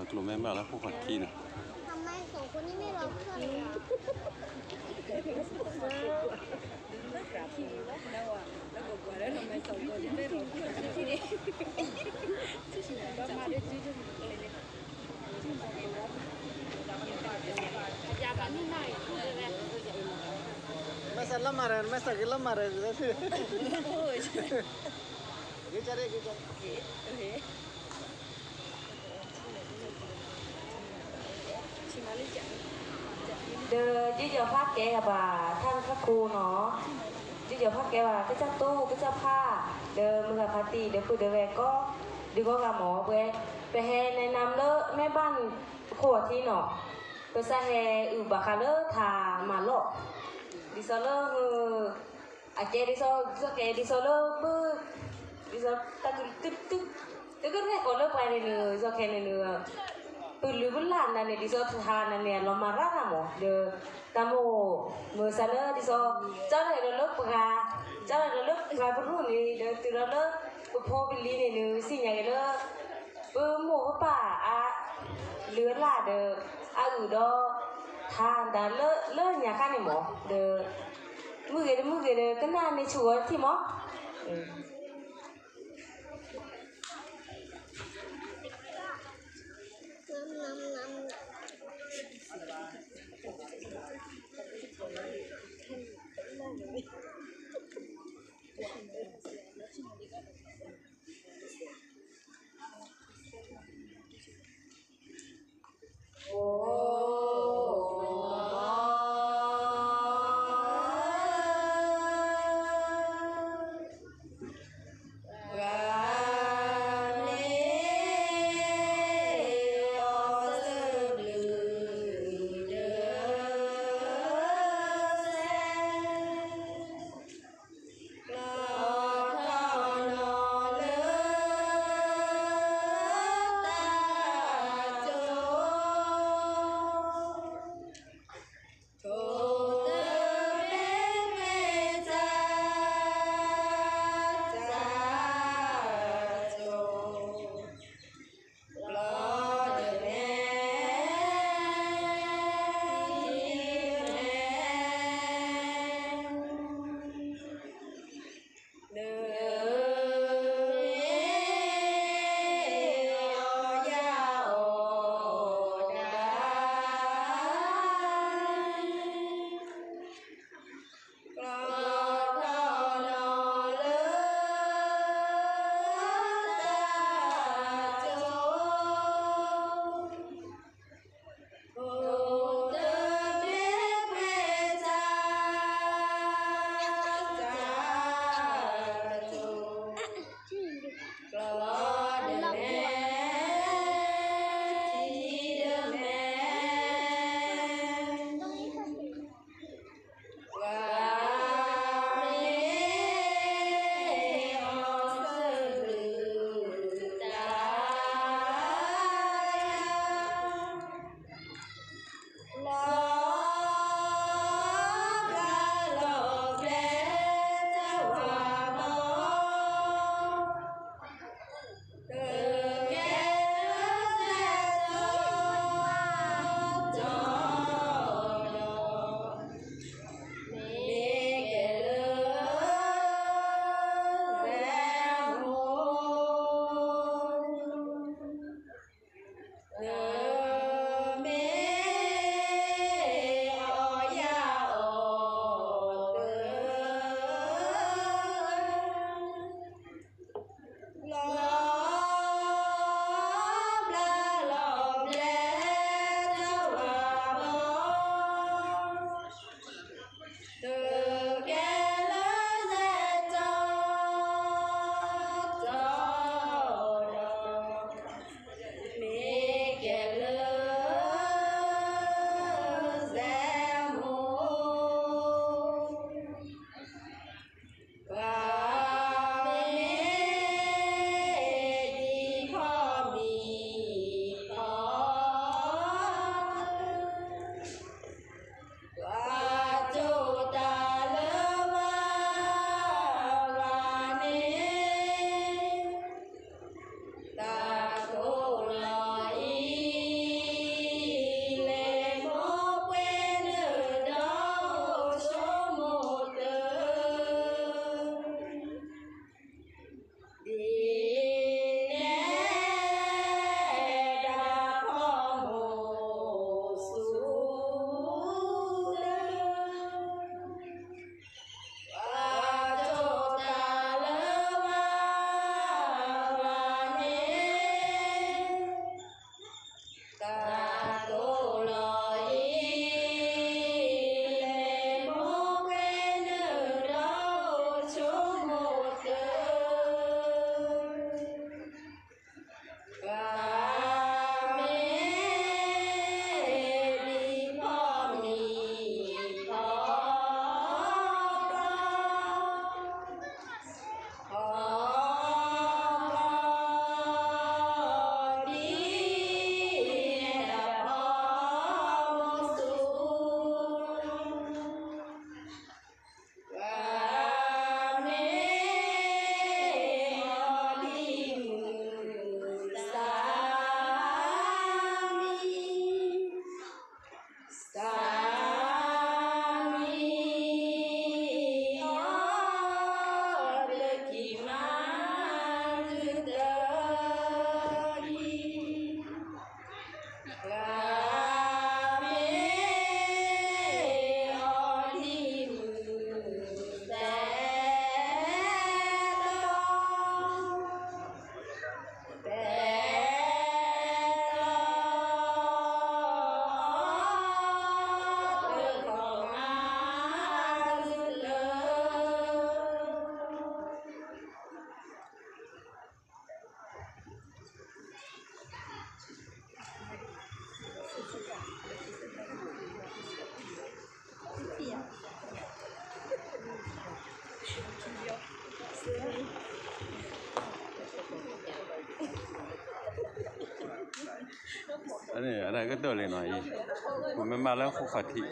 อกลุ่มแม่บ้าแล้วพวกขัดขี้นะทำไมสองคนนี้ไม่รอเพื่อนเลยอะแล้วอะแล้วบอกว่าแล้วทำไมสองคนนี้ไม่รอเพื่อนที่นี่ก็มาด้วยชื่อชื่อเลยเนี่ยอยากกันนี่หน่อยคืออะไร Masa lamaran, masa ke lamaran. Gitu โอ้ย cari, gitu. โอเคโอเคชิ เดอยี่เดียวภาแกบ่าท่านพระครูเนาะยี่เดียวภาแกว่าก็เจ้าตู้ก็เจ้าผ้า เดอมือกับพาตีเดอพูดเดอแวก็ดีก็กับหมอเวไปแฮแนะนำเลอะแม่บ้านขวดที่เนาะไปซะแฮอือบาคาเลอทามาโลดิซอเลอฮืออาเจดิซอดิซอแกดิซอเลอปื้ดิซอตะกึกตึ๊กตึ๊กตึ๊กก็แรกก็เลอะไปเนื้อซอแค่เนื้อ Pulubulan na ni diso thana ni lo marara mo de tamo mo sala diso cara lo lo pga cara lo lo pga bru ni de tu lo lo po bili ni ni si nya lo bu mo pa a lứa là de a u do than da lo lo nya ka ni mo de mu ge de mu ge de kana ni chuo ti mo Bye. อันนี้อะไรก็ตัวเลยหน่อยผมไม่มาแล้วคุกขาที